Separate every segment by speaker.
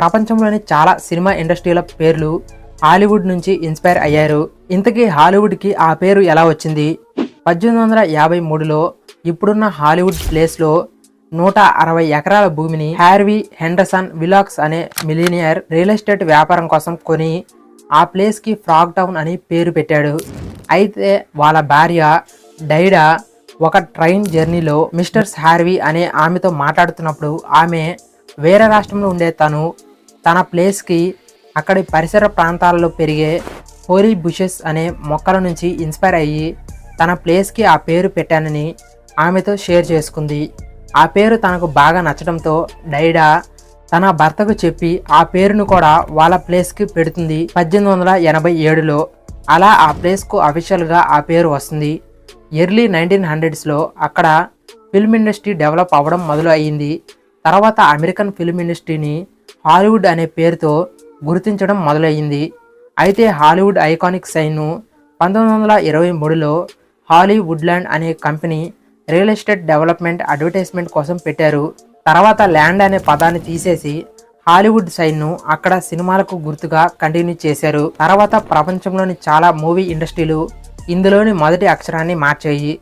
Speaker 1: ప్రపంచంలోని చాలా సినిమా ఇండస్ట్రీల పేర్లు హాలీవుడ్ నుంచి ఇన్స్పైర్ అయ్యారు. ఇంతకీ హాలీవుడ్కి ఆ పేరు ఎలా వచ్చింది? పద్దెనిమిది వందల యాభై మూడులో ఇప్పుడున్న హాలీవుడ్ ప్లేస్లో నూట అరవై ఎకరాల భూమిని హ్యార్వీ హెండర్సన్ విలాక్స్ అనే మిలీనియర్ రియల్ ఎస్టేట్ వ్యాపారం కోసం కొని ఆ ప్లేస్కి ఫ్రాగ్ టౌన్ అని పేరు పెట్టాడు. అయితే వాళ్ళ భార్య డైడా ఒక ట్రైన్ జర్నీలో మిస్టర్స్ హ్యార్వీ అనే ఆమెతో మాట్లాడుతున్నప్పుడు ఆమె వేరే రాష్ట్రంలో ఉండే తను తన ప్లేస్కి అక్కడి పరిసర ప్రాంతాలలో పెరిగే హోరీ బుషెస్ అనే మొక్కల నుంచి ఇన్స్పైర్ అయ్యి తన ప్లేస్కి ఆ పేరు పెట్టానని ఆమెతో షేర్ చేసుకుంది. ఆ పేరు తనకు బాగా నచ్చడంతో డైడా తన భర్తకు చెప్పి ఆ పేరును కూడా వాళ్ళ ప్లేస్కి పెడుతుంది పద్దెనిమిది వందల ఎనభై ఏడులో. అలా ఆ ప్లేస్కు అఫీషియల్గా ఆ పేరు వస్తుంది. ఎర్లీ నైన్టీన్ హండ్రెడ్స్లో అక్కడ ఫిల్మ్ ఇండస్ట్రీ డెవలప్ అవ్వడం మొదలు అయ్యింది తర్వాత అమెరికన్ ఫిల్మ్ ఇండస్ట్రీని హాలీవుడ్ అనే పేరుతో గుర్తించడం మొదలయ్యింది. అయితే హాలీవుడ్ ఐకానిక్ సైన్ను పంతొమ్మిది వందల ఇరవై మూడులో హాలీవుడ్లాండ్ అనే company real estate development advertisement కోసం పెట్టారు. తర్వాత ల్యాండ్ అనే పదాన్ని తీసేసి హాలీవుడ్ సైన్ను అక్కడ సినిమాలకు గుర్తుగా కంటిన్యూ చేశారు. తర్వాత ప్రపంచంలోని చాలా మూవీ ఇండస్ట్రీలు ఇందులోని మొదటి అక్షరాన్ని మార్చాయి.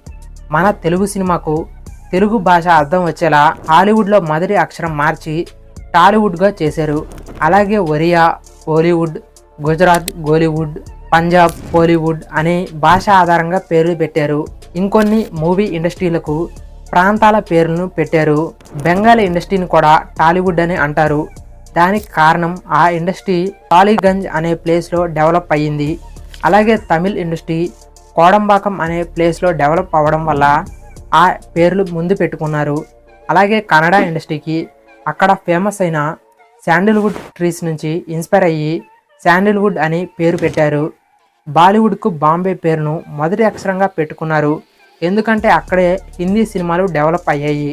Speaker 1: మన తెలుగు సినిమాకు తెలుగు భాష అర్థం వచ్చేలా హాలీవుడ్లో మొదటి అక్షరం మార్చి టాలీవుడ్గా చేశారు. అలాగే ఒరియా బాలీవుడ్ గుజరాత్ గోలీవుడ్ పంజాబ్ పోలీవుడ్ అనే భాష ఆధారంగా పేర్లు పెట్టారు. ఇంకొన్ని మూవీ ఇండస్ట్రీలకు ప్రాంతాల పేర్లను పెట్టారు. బెంగాల్ ఇండస్ట్రీని కూడా టాలీవుడ్ అని అంటారు. దానికి కారణం ఆ ఇండస్ట్రీ టాలీగంజ్ అనే ప్లేస్లో డెవలప్ అయ్యింది. అలాగే తమిళ్ ఇండస్ట్రీ కోడంబాకం అనే ప్లేస్లో డెవలప్ అవ్వడం వల్ల ఆ పేర్లు ముందు పెట్టుకున్నారు. అలాగే కన్నడ ఇండస్ట్రీకి అక్కడ ఫేమస్ అయిన శాండిల్వుడ్ ట్రీస్ నుంచి ఇన్స్పైర్ అయ్యి శాండిల్వుడ్ అని పేరు పెట్టారు. బాలీవుడ్కు బాంబే పేరును మొదటి అక్షరంగా పెట్టుకున్నారు. ఎందుకంటే అక్కడే హిందీ సినిమాలు డెవలప్ అయ్యాయి.